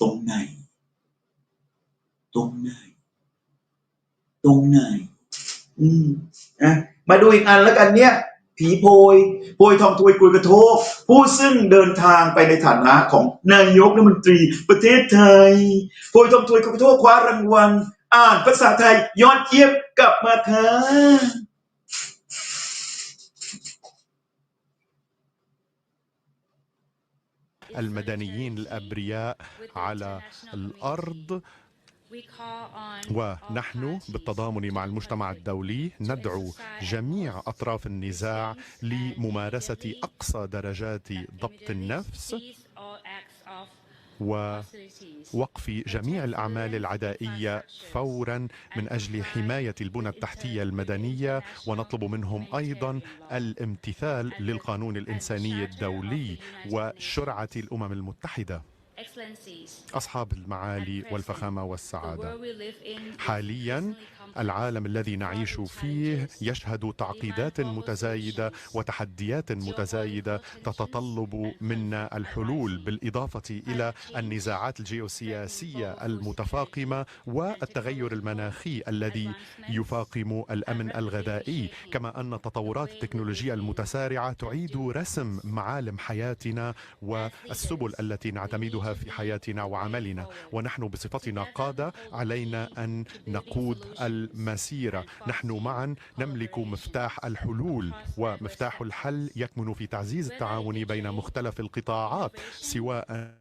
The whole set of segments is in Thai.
ตรงไหน ตรงไหน ตรงไหน อืมนะมาดูอีกอันแล้วกันเนี่ย ผีโพย โพยทองทวยกุยกระโทกผู้ซึ่งเดินทางไปในฐานะของนายกรัฐมนตรี ประเทศไทย โพยทองทวยกุยกระโทกคว้ารางวัล อ่านภาษาไทยยอดเยี่ยมกลับมาค่ะ المدنيين الأبرياء على الأرض. ونحن بالتضامن مع المجتمع الدولي ندعو جميع أطراف النزاع لممارسة أقصى درجات ضبط النفس ووقف جميع الأعمال العدائية فورا من أجل حماية البنى التحتية المدنية ونطلب منهم أيضا الامتثال للقانون الإنساني الدولي وشرعة الأمم المتحدة. أصحاب المعالي والفخامة والسعادة. حاليا العالم الذي نعيش فيه يشهد تعقيدات متزايدة وتحديات متزايدة تتطلب منا الحلول بالإضافة إلى النزاعات الجيوسياسية المتفاقمة والتغير المناخي الذي يفاقم الأمن الغذائي. كما أن تطورات التكنولوجيا المتسارعة تعيد رسم معالم حياتنا والسبل التي نعتمدها في حياتنا وعملنا ونحن بصفتنا قاده علينا أن نقود المسيره نحن معا نملك مفتاح الحلول ومفتاح الحل يكمن في تعزيز التعاون بين مختلف القطاعات سواء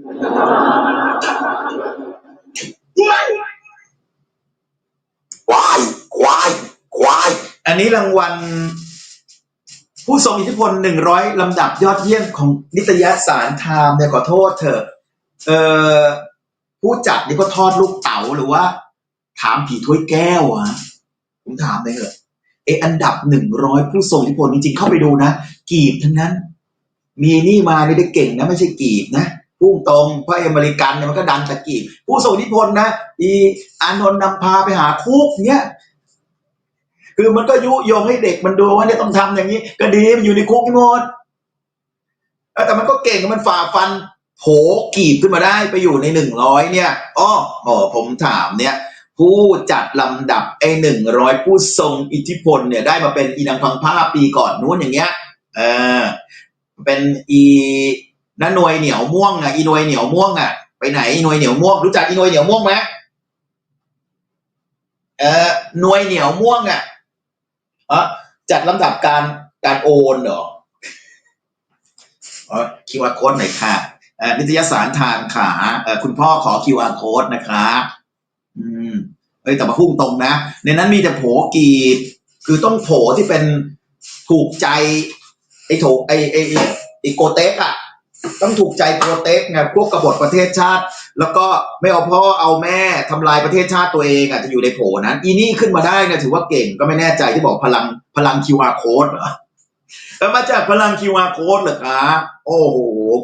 คว อันนี้รางวัล ผู้ทรงอิทธิพลหนึ่งร้อยลำดับยอดเยี่ยมของนิตยสารไทม์เนี่ยขอโทษเถอะเออผู้จัดนี่ก็ทอดลูกเต๋าหรือว่า ถามผีถ้วยแก้วอะผมถามเลยเถอะเอออันดับหนึ่งร้อยผู้ทรงอิทธิพลจริงๆเข้าไปดูนะ กีบทั้งนั้น มีนี่มานี่ได้เก่งนะ ไม่ใช่กีบนะพุ่งตรงเพราะอเมริกันเนี่ยมันก็ดันต่กีบผู้ทรงอิทธิพลนะ อีอานนท์นำพาไปหาคุกเนี่ย คือมันก็ยุยงให้เด็กมันดูว่าเนี่ยต้องทำอย่างนี้ ก็ดีมันอยู่ในคุกที่หมดแต่มันก็เก่งมันฝ่าฟันโผกีบขึ้นมาได้ไปอยู่ในหนึ่งร้อยเนี่ยอ้อโอ้ผมถามเนี่ย ผู้จัดลำดับไอ้หนึ่งร้อยผู้ทรงอิทธิพลเนี่ยได้มาเป็นอีนังพังผ้าปีก่อนนู้นอย่างเงี้ยเออเป็นอีน้าหน่วยเหนียวม่วงอะอีหน่วยเหนียวม่วงอะไปไหนอีหน่วยเหนียวม่วงรู้จักอีหน่วยเหนียวม่วงไหมเออหน่วยเหนียวม่วงอะ อะจัดลำดับการการโอนเหรอคิวอาร์โค้ดหน่อยค่ะนิตยสารทานขาคุณพ่อขอ QR code นะครับอืมเอ้ยแต่มาพุ่งตรงนะ ในนั้นมีแต่โผกีคือต้องโผที่เป็นถูกใจ ไอ้โถไอ้ไอ้ไอ้โกเต็กอะ ต้องถูกใจโกเต็กไงพวกกบฏประเทศชาติ แล้วก็ไม่เอาพ่อเอาแม่ทำลายประเทศชาติตัวเองอะจะอยู่ในโผนั้น อีนี่ขึ้นมาได้เนี่ยถือว่าเก่งก็ไม่แน่ใจที่บอกพลังพลัง QR code เหรอเออมาจากพลัง QR code เหรอคะโอ้โห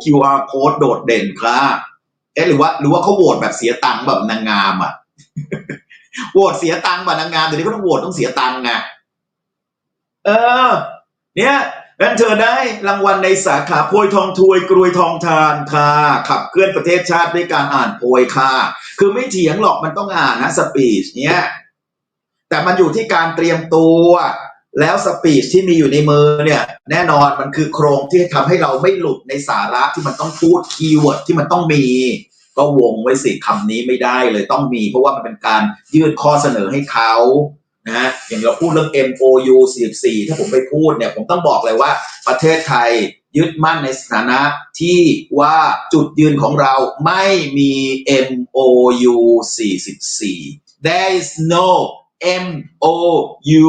QR code โดดเด่นค่ะเอ๊ะหรือว่าหรือว่าเขาโหวตแบบเสียตังค์แบบนางงามอะโหวตเสียตังค์แบบนางงามเดี๋ยวนี้ก็ต้องโหวตต้องเสียตังค์ไงเออ เนี่ย งั้นเธอได้รางวัลในสาขาโพยทองทวยกรวยทองทานค่ะขับเคลื่อนประเทศชาติด้วยการอ่านโพยค่ะ คือไม่เถียงหรอกมันต้องอ่านนะสปีชเนี้ยแต่มันอยู่ที่การเตรียมตัว แล้วสปีชที่มีอยู่ในมือเนี่ย แน่นอนมันคือโครงที่ทำให้เราไม่หลุดในสาระที่มันต้องพูดคีย์เวิร์ดที่มันต้องมี ก็วงไว้สิคำนี้ไม่ได้เลยต้องมี เพราะว่ามันเป็นการยื่นข้อเสนอให้เขา นะฮะอย่างเราพูดเรื่อง MOU 44 ถ้าผมไปพูดเนี่ยผมต้องบอกเลยว่าประเทศไทยยึดมั่นในสถานะที่ว่าจุดยืนของเราไม่มี MOU 44 there is no MOU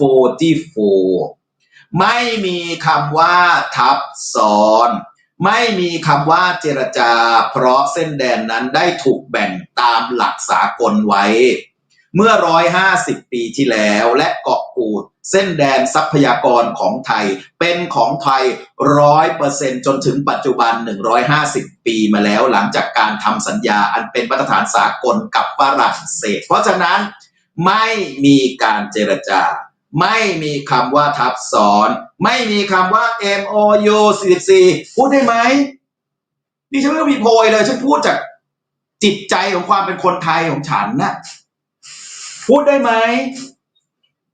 44 ไม่มีคำว่าทับซ้อน ไม่มีคำว่าเจรจา เพราะเส้นแดนนั้นได้ถูกแบ่งตามหลักสากลไว้ เมื่อ 150 ปีที่แล้ว และเกาะกูด เส้นแดนทรัพยากรของไทย เป็นของไทย 100%จนถึงปัจจุบัน 150 ปีมาแล้วหลังจากการทำสัญญาอันเป็นมาตรฐานสากลกับฝรั่งเศส เพราะฉะนั้นไม่มีการเจรจา ไม่มีคำว่าทับซ้อน ไม่มีคำว่า MOU 44 พูดได้ไหมนี่ฉันไม่ต้องมีโพยเลย ฉันพูดจากจิตใจของความเป็นคนไทยของฉันนะ พูดได้ไหม